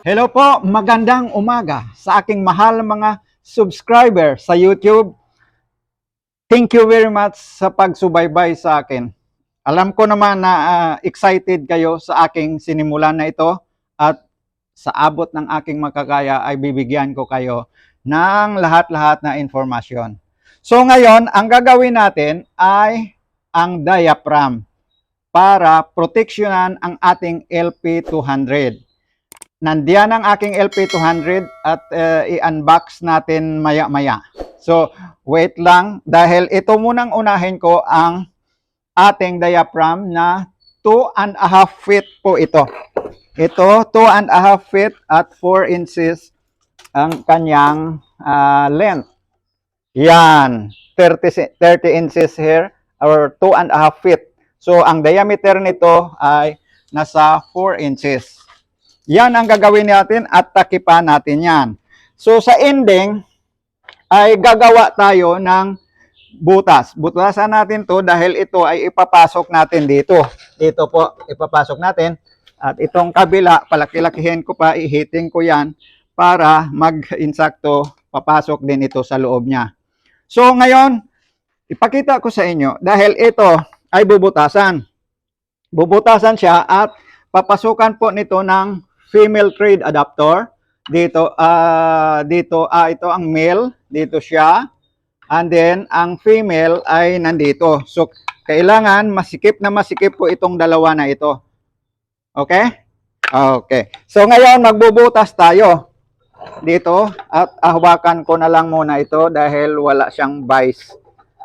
Hello po, magandang umaga sa aking mahal mga subscriber sa YouTube. Thank you very much sa pagsubaybay sa akin. Alam ko naman na ah, excited kayo sa aking sinimulan na ito at sa abot ng aking makakaya ay bibigyan ko kayo ng lahat-lahat na informasyon. So ngayon, ang gagawin natin ay ang diaphragm para proteksyonan ang ating LP200 nandiyan ang aking LP200 at uh, i-unbox natin maya-maya. So, wait lang dahil ito munang unahin ko ang ating diaphragm na 2 and a half feet po ito. Ito, 2 and a half feet at 4 inches ang kanyang ah, length. Yan, 30, si- 30 inches here or 2 and a half feet. So, ang diameter nito ay nasa 4 inches. Yan ang gagawin natin at takipan natin yan. So sa ending ay gagawa tayo ng butas. Butasan natin to dahil ito ay ipapasok natin dito. Dito po, ipapasok natin. At itong kabila, palaki-lakihin ko pa, ihiting ko yan para mag-insakto, papasok din ito sa loob niya. So ngayon, ipakita ko sa inyo dahil ito ay bubutasan. Bubutasan siya at papasukan po nito ng female trade adapter. Dito, ah dito, ah ito ang male, dito siya. And then, ang female ay nandito. So, kailangan masikip na masikip po itong dalawa na ito. Okay? Okay. So, ngayon, magbubutas tayo dito at ahwakan ko na lang muna ito dahil wala siyang vice.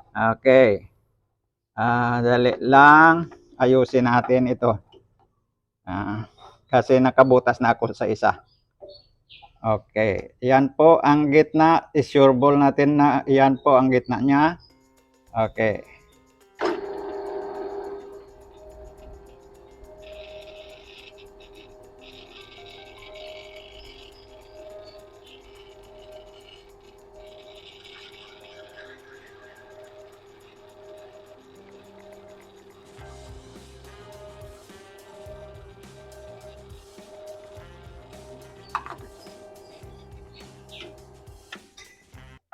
Okay. Ah, dali lang. Ayusin natin ito. Ah kasi nakabutas na ako sa isa. Okay, yan po ang gitna. Isure ball natin na yan po ang gitna niya. Okay.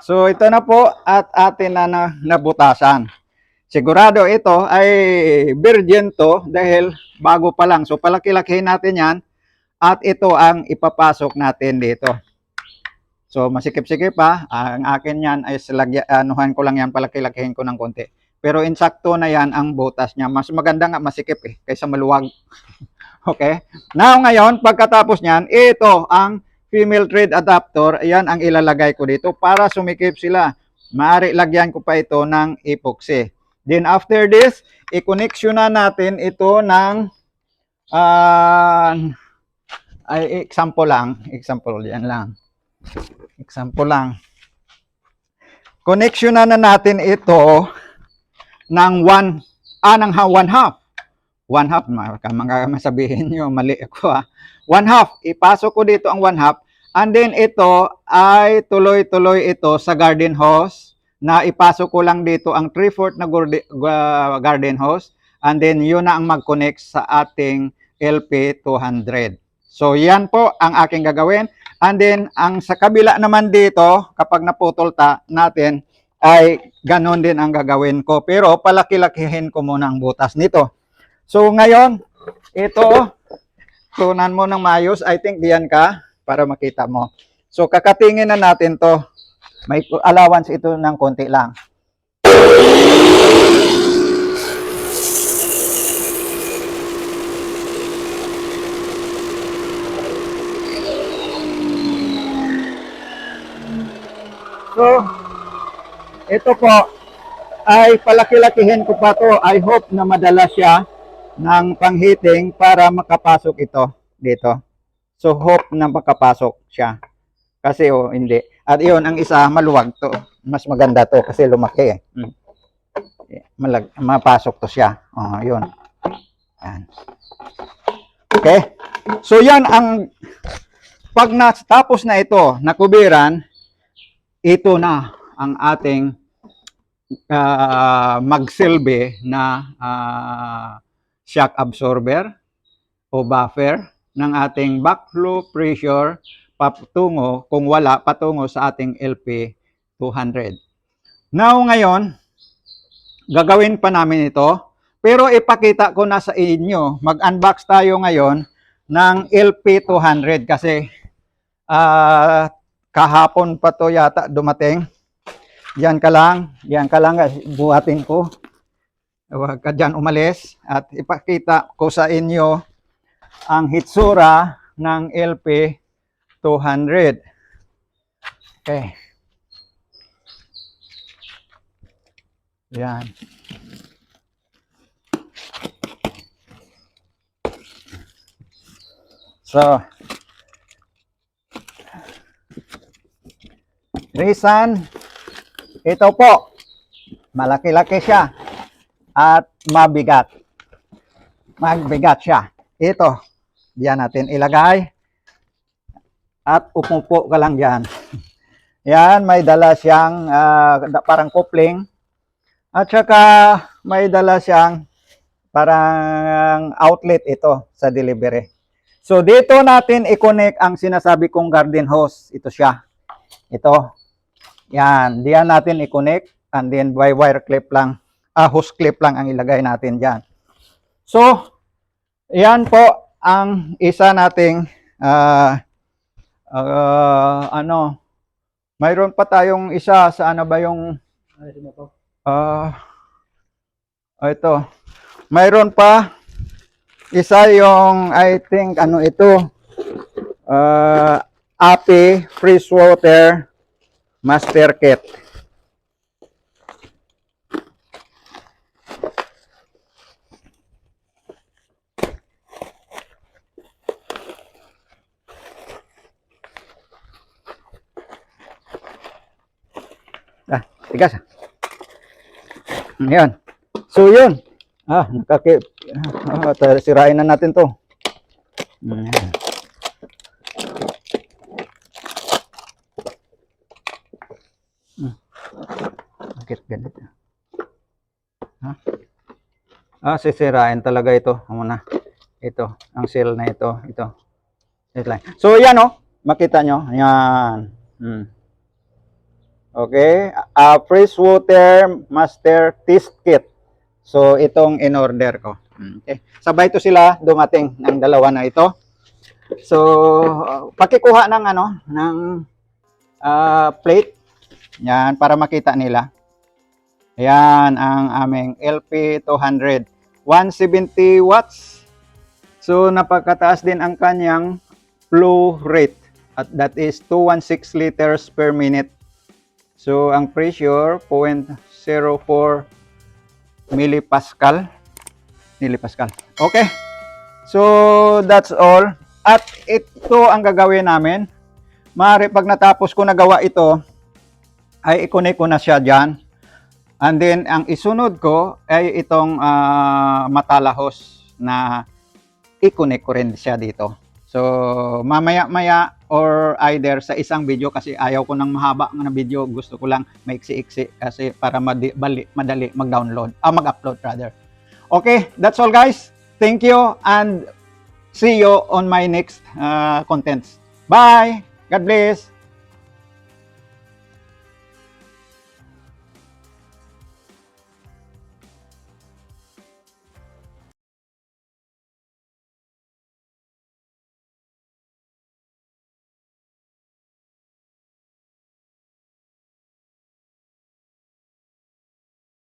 So ito na po at atin na, na nabutasan. Sigurado ito ay virgin to dahil bago pa lang. So palaki-lakihin natin yan at ito ang ipapasok natin dito. So masikip-sikip pa. Ang akin yan ay silagya, anuhan ko lang yan, palaki-lakihin ko ng konti. Pero insakto na yan ang butas niya. Mas maganda nga masikip eh, kaysa maluwag. okay? Now ngayon, pagkatapos niyan, ito ang female thread adapter, ayan ang ilalagay ko dito para sumikip sila. Maari lagyan ko pa ito ng epoxy. Then after this, i-connection na natin ito ng ah, ay example lang, example yan lang. Example lang. Connection na, na natin ito ng one, ah, ng ha- one half. One half, mga masabihin nyo, mali ako ah one half. Ipasok ko dito ang one half. And then ito ay tuloy-tuloy ito sa garden hose na ipasok ko lang dito ang 3/4 na garden hose. And then yun na ang mag-connect sa ating LP200. So yan po ang aking gagawin. And then ang sa kabila naman dito, kapag naputol ta natin, ay ganon din ang gagawin ko. Pero palaki-lakihin ko muna ang butas nito. So ngayon, ito, tunan mo ng mayos. I think diyan ka para makita mo. So kakatingin na natin to. May allowance ito ng konti lang. So, ito po ay palaki-lakihin ko pa to. I hope na madala siya ng panghiting para makapasok ito dito. So hope na makapasok siya. Kasi oh, hindi. At iyon, ang isa, maluwag to. Mas maganda to kasi lumaki eh. Hmm. Malag, mapasok to siya. Oh, yun. Yan. Okay? So yan ang pag natapos na ito, nakubiran, ito na ang ating ah, magsilbi na ah, shock absorber o buffer ng ating backflow pressure patungo, kung wala, patungo sa ating LP 200. Now, ngayon, gagawin pa namin ito. Pero ipakita ko na sa inyo, mag-unbox tayo ngayon ng LP200 kasi ah, kahapon pa to yata dumating. Yan ka lang, yan ka lang, buhatin ko. Huwag ka dyan umalis at ipakita ko sa inyo ang hitsura ng LP200. Okay. Yan. So, reason, ito po, malaki-laki siya at mabigat. Magbigat siya. Ito, diyan natin ilagay at umupo ka lang diyan. Yan, may dala siyang da- parang coupling at saka may dala siyang parang outlet ito sa delivery. So dito natin i-connect ang sinasabi kong garden hose. Ito siya. Ito. Yan. Diyan natin i-connect and then by wire clip lang. Ah, hose clip lang ang ilagay natin diyan. So, yan po ang isa nating ah ah, ano mayroon pa tayong isa sa ano ba yung ah ito. Mayroon pa isa yung I think ano ito uh, Api Freeze Water Master Kit. Ah, tigas. Ayan. So, yun. Ah, nakaki... Ah, ta- sirain na natin to. Ayan. Hmm. Bakit ganito? Ha? Ah, sisirain talaga ito. Muna. Ito, ang seal na ito. Ito. Ito. So, yan oh. Makita nyo. Yan. Hmm. Okay, uh, fresh water master test kit. So itong in order ko. Okay. Sabay to sila dumating ng dalawa na ito. So uh, pakikuha ng ano ng ah, plate. Yan para makita nila. Yan ang aming LP 200 170 watts. So napakataas din ang kanyang flow rate at that is 216 liters per minute. So, ang pressure, 0.04 millipascal. Millipascal. Okay. So, that's all. At ito ang gagawin namin. Mari pag natapos ko nagawa ito, ay i-connect ko na siya dyan. And then, ang isunod ko ay itong ah, matalahos na i-connect ko rin siya dito. So, mamaya-maya or either sa isang video kasi ayaw ko ng mahaba na video. Gusto ko lang maiksi-iksi kasi para madi- bali- madali mag-download, ah, mag-upload rather. Okay, that's all guys. Thank you and see you on my next uh, contents. Bye! God bless!